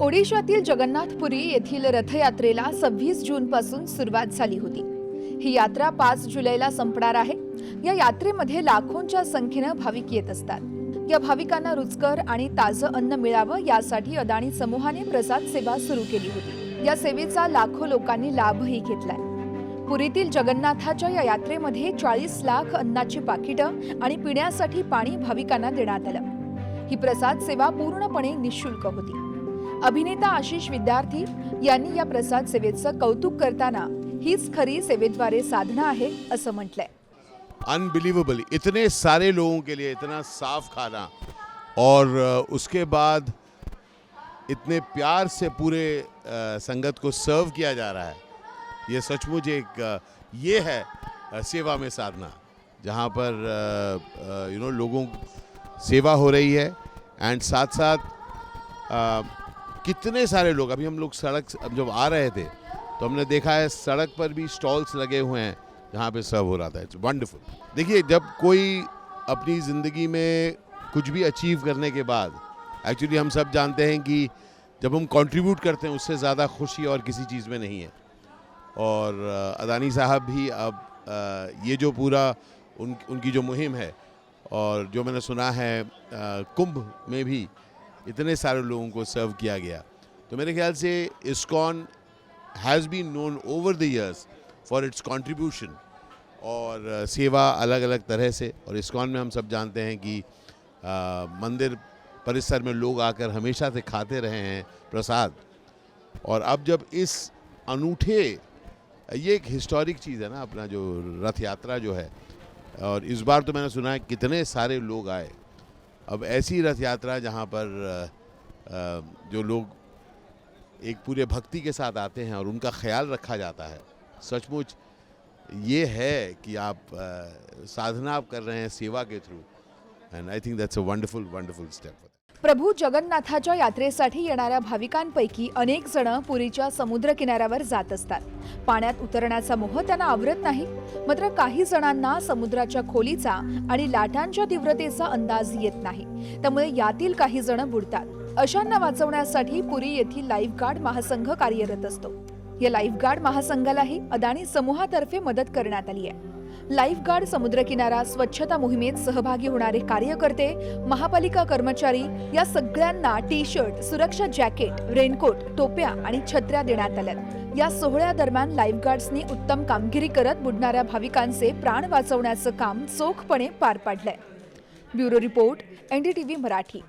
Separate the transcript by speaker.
Speaker 1: ओडिशातील जगन्नाथपुरी येथील रथयात्रेला सव्वीस जून पासून सुरुवात झाली होती. ही यात्रा पाच जुलैला संपणार आहे. या यात्रेमध्ये लाखोंच्या संख्येनं भाविक येत असतात. या भाविकांना रुचकर आणि ताजं अन्न मिळावं यासाठी अदाणी समूहाने प्रसाद सेवा सुरू केली होती. या सेवेचा लाखो लोकांनी लाभही घेतलाय. पुरीतील जगन्नाथाच्या या यात्रेमध्ये चाळीस लाख अन्नाची पाकिटं आणि पिण्यासाठी पाणी भाविकांना देण्यात आलं. ही प्रसाद सेवा पूर्णपणे निशुल्क होती. अभिनेता आशिष विद्यार्थी यांनी या प्रसाद सेवेचं कौतुक करताना हीच खरी सेवेद्वारे साधना आहे असं म्हटलंय.
Speaker 2: अनबिलीवेबल इतने सारे लोगों के लिए इतना साफ़ खाना और उसके बाद इतने प्यार से पूरे संगत को सर्व किया जा रहा है। ये सचमुच एक ये है सेवा में साधना, जहाँ पर यू नो लोगों, सेवा हो रही है। एंड साथ साथ कितने सारे लोग, अभी हम लोग सड़क जब आ रहे थे तो हमने देखा है सड़क पर भी स्टॉल्स लगे हुए हैं, जहाँ पे सर्व हो रहा था। इट्स वंडरफुल देखिए, जब कोई अपनी ज़िंदगी में कुछ भी अचीव करने के बाद एक्चुअली हम सब जानते हैं कि जब हम कंट्रीब्यूट करते हैं, उससे ज़्यादा खुशी और किसी चीज़ में नहीं है। और अदानी साहब भी अब ये जो पूरा उन, उनकी जो मुहिम है, और जो मैंने सुना है कुंभ में भी इतने सारे लोगों को सर्व किया गया। तो मेरे ख्याल से ISKCON has been known over the years for its contribution और सेवा अलग अलग तरह से। और इस्कॉन में हम सब जानते हैं कि अ, मंदिर परिसर में लोग आकर हमेशा से खाते रहे हैं प्रसाद। और अब जब इस अनूठे ये एक हिस्टोरिक चीज़ है ना अपना जो रथ यात्रा जो है। और इस बार तो मैंने सुना है कितने सारे लोग आए। अब ऐसी रथ यात्रा जहाँ पर जो लोग एक पूरे भक्ति के साथ आते हैं और उनका ख्याल रखा जाता है, सचमुच ये है कि आप साधना आप कर रहे हैं सेवा के through. And I think that's a wonderful wonderful step
Speaker 1: Prabhu जगन्नाथाच्या यात्रेसाठी येणाऱ्या भाविकांपैकी अनेक जण पुरीच्या समुद्रकिनाऱ्यावर जात असतात. पाण्यात उतरण्याचा मोह त्यांना आवरत नाही. मात्र काही जणांना समुद्राच्या खोलीचा आणि लाटांच्या तीव्रतेचा अंदाज येत नाही. त्यामुळे यातील काही जण बुडतात. अशांना वाचवण्यासाठी पुरी येथील लाईफगार्ड महासंघ कार्यरत असतो. या लाईफगार्ड महासंघालाही अदानी समूहातर्फे मदत करण्यात आली आहे. लाईफगार्ड समुद्रकिनारा स्वच्छता मोहिमेत सहभागी होणारे कार्यकर्ते महापालिका कर्मचारी या सगळ्यांना टी शर्ट सुरक्षा जॅकेट रेनकोट टोप्या आणि छत्र्या देण्यात आल्या या सोहळ्यादरम्यान लाईफगार्ड्सनी उत्तम कामगिरी करत बुडणाऱ्या भाविकांचे प्राण वाचवण्याचं काम चोखपणे पार पाडलंय. Bureau report NDTV Marathi.